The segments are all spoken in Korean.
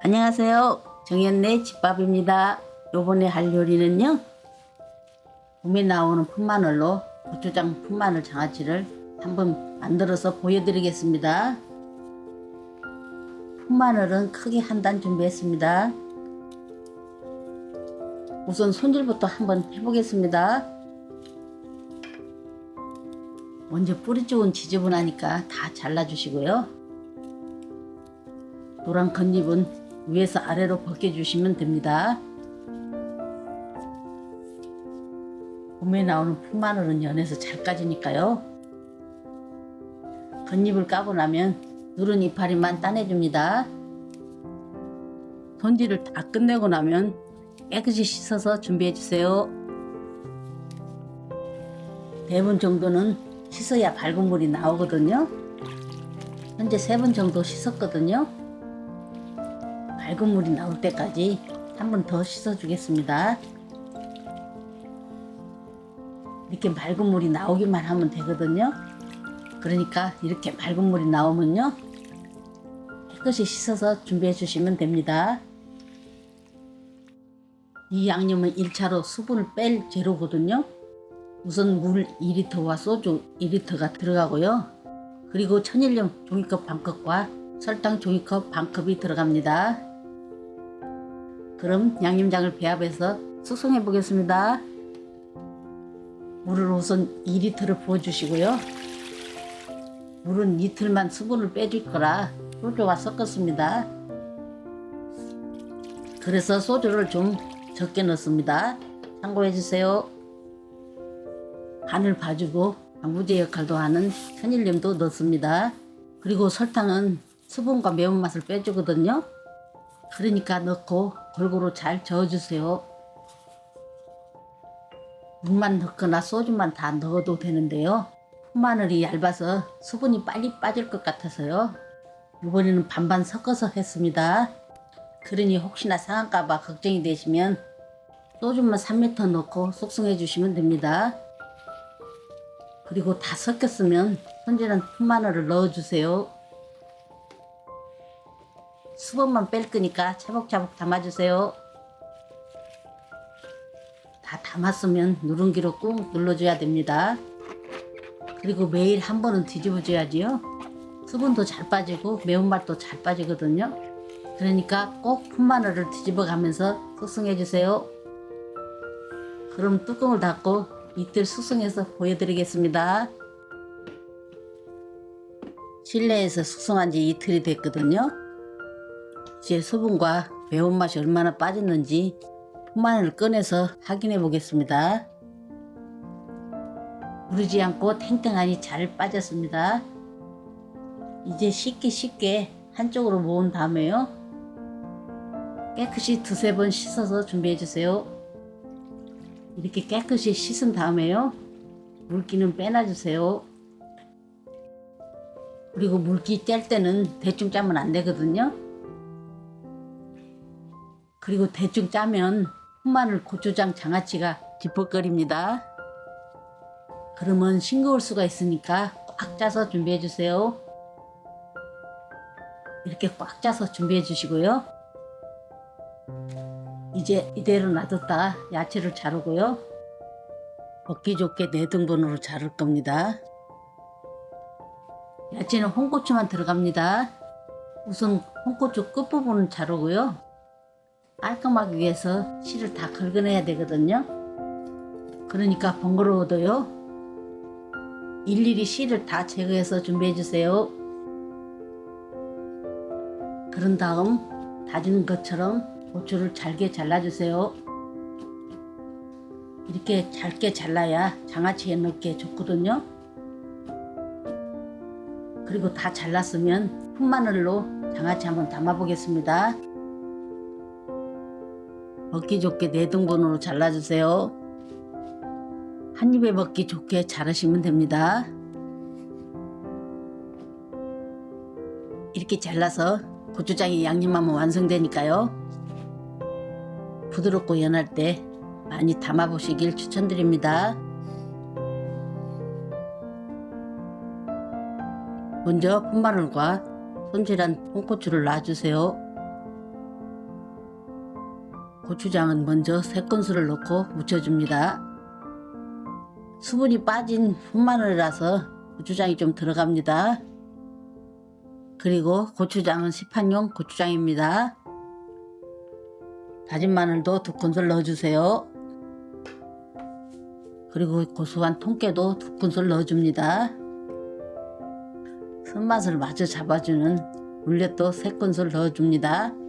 안녕하세요. 정현네 집밥입니다. 요번에 할 요리는요. 봄에 나오는 풋마늘로 고추장 풋마늘 장아찌를 한번 만들어서 보여드리겠습니다. 풋마늘은 크게 한 단 준비했습니다. 우선 손질부터 한번 해보겠습니다. 먼저 뿌리 쪽은 지저분하니까 다 잘라주시고요. 노란 겉잎은 위에서 아래로 벗겨주시면 됩니다. 봄에 나오는 풋마늘은 연해서 잘 까지니까요. 겉잎을 까고 나면 누른 이파리만 따내줍니다. 손질을 다 끝내고 나면 깨끗이 씻어서 준비해주세요. 대분 정도는 씻어야 밝은 물이 나오거든요. 현재 세 번 정도 씻었거든요. 밝은 물이 나올 때까지 한 번 더 씻어주겠습니다. 이렇게 맑은 물이 나오기만 하면 되거든요. 그러니까 이렇게 맑은 물이 나오면요. 깨끗이 씻어서 준비해 주시면 됩니다. 이 양념은 1차로 수분을 뺄 재료거든요. 우선 물 2리터와 소주 2리터가 들어가고요. 그리고 천일염 종이컵 반컵과 설탕 종이컵 반컵이 들어갑니다. 그럼 양념장을 배합해서 숙성해 보겠습니다. 물을 우선 2리터를 부어주시고요. 물은 이틀만 수분을 빼줄 거라 소주와 섞었습니다. 그래서 소주를 좀 적게 넣습니다. 참고해 주세요. 간을 봐주고 방부제 역할도 하는 천일염도 넣습니다. 그리고 설탕은 수분과 매운맛을 빼주거든요. 그러니까 넣고 골고루 잘 저어주세요. 물만 넣거나 소주만 다 넣어도 되는데요. 풋마늘이 얇아서 수분이 빨리 빠질 것 같아서요. 이번에는 반반 섞어서 했습니다. 그러니 혹시나 상할까봐 걱정이 되시면 소주만 3m 넣고 숙성해 주시면 됩니다. 그리고 다 섞였으면 손질한 풋마늘을 넣어주세요. 수분만 뺄 거니까 차곡차곡 담아주세요. 다 담았으면 누룽기로 꾹 눌러줘야 됩니다. 그리고 매일 한 번은 뒤집어줘야지요. 수분도 잘 빠지고 매운맛도 잘 빠지거든요. 그러니까 꼭 풋마늘을 뒤집어 가면서 숙성해 주세요. 그럼 뚜껑을 닫고 이틀 숙성해서 보여드리겠습니다. 실내에서 숙성한 지 이틀이 됐거든요. 이제 수분과 매운맛이 얼마나 빠졌는지 풋마늘을 꺼내서 확인해 보겠습니다. 무르지 않고 탱탱하니 잘 빠졌습니다. 이제 쉽게 쉽게 한쪽으로 모은 다음에요. 깨끗이 두세 번 씻어서 준비해 주세요. 이렇게 깨끗이 씻은 다음에요. 물기는 빼놔 주세요. 그리고 물기 뗄 때는 대충 짜면 안 되거든요. 그리고 대충 짜면 풋마늘 고추장 장아찌가 지퍼거립니다. 그러면 싱거울 수가 있으니까 꽉 짜서 준비해 주세요. 이렇게 꽉 짜서 준비해 주시고요. 이제 이대로 놔뒀다 야채를 자르고요. 먹기 좋게 네 등분으로 자를 겁니다. 야채는 홍고추만 들어갑니다. 우선 홍고추 끝부분을 자르고요. 깔끔하기 위해서 씨를 다 긁어내야 되거든요. 그러니까 번거로워도요. 일일이 씨를 다 제거해서 준비해 주세요. 그런 다음 다진 것처럼 고추를 잘게 잘라주세요. 이렇게 잘게 잘라야 장아찌에 넣기에 좋거든요. 그리고 다 잘랐으면 풋마늘로 장아찌 한번 담아 보겠습니다. 먹기 좋게 네 등분으로 잘라주세요. 한 입에 먹기 좋게 자르시면 됩니다. 이렇게 잘라서 고추장에 양념하면 완성되니까요. 부드럽고 연할 때 많이 담아보시길 추천드립니다. 먼저 풋마늘과 손질한 홍고추를 놔주세요. 고추장은 먼저 세 큰술을 넣고 무쳐줍니다. 수분이 빠진 풋마늘이라서 고추장이 좀 들어갑니다. 그리고 고추장은 시판용 고추장입니다. 다진 마늘도 두 큰술 넣어주세요. 그리고 고소한 통깨도 두 큰술 넣어줍니다. 손맛을 마저 잡아주는 물엿도 세 큰술 넣어줍니다.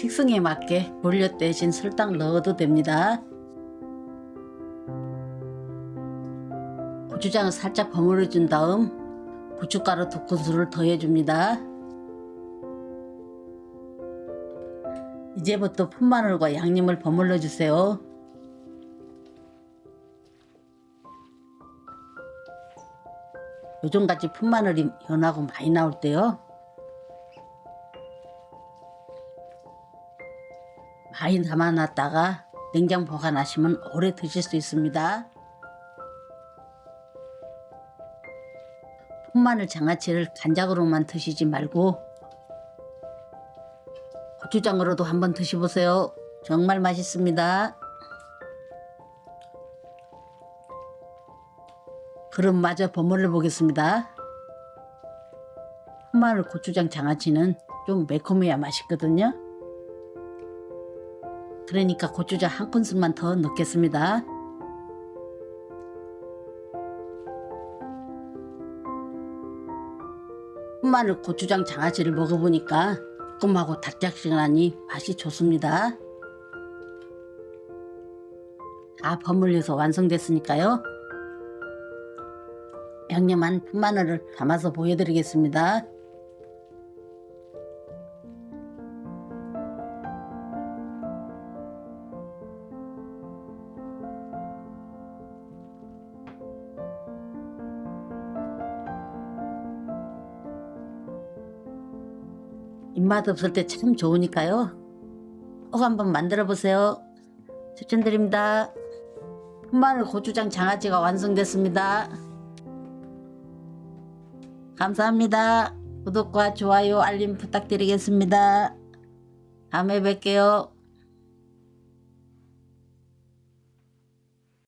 식성에 맞게 물엿 대신 설탕 넣어도 됩니다. 고추장을 살짝 버무려 준 다음 고춧가루 두 큰술을 더해줍니다. 이제부터 풋마늘과 양념을 버물러 주세요. 요즘같이 풋마늘이 연하고 많이 나올 때요. 많이 담아놨다가 냉장 보관하시면 오래 드실 수 있습니다. 풋마늘 장아찌를 간장으로만 드시지 말고 고추장으로도 한번 드셔보세요. 정말 맛있습니다. 그럼 마저 버무려 보겠습니다. 풋마늘 고추장 장아찌는 좀 매콤해야 맛있거든요. 그러니까 고추장 한 큰술만 더 넣겠습니다. 풋마늘 고추장 장아찌를 먹어보니까 볶음하고 달짝지근하니 맛이 좋습니다. 다 버물려서 완성됐으니까요. 양념한 풋마늘을 담아서 보여드리겠습니다. 입맛 없을 때 참 좋으니까요. 꼭 한번 만들어 보세요. 추천드립니다. 풋마늘 고추장 장아찌가 완성됐습니다. 감사합니다. 구독과 좋아요, 알림 부탁드리겠습니다. 다음에 뵐게요.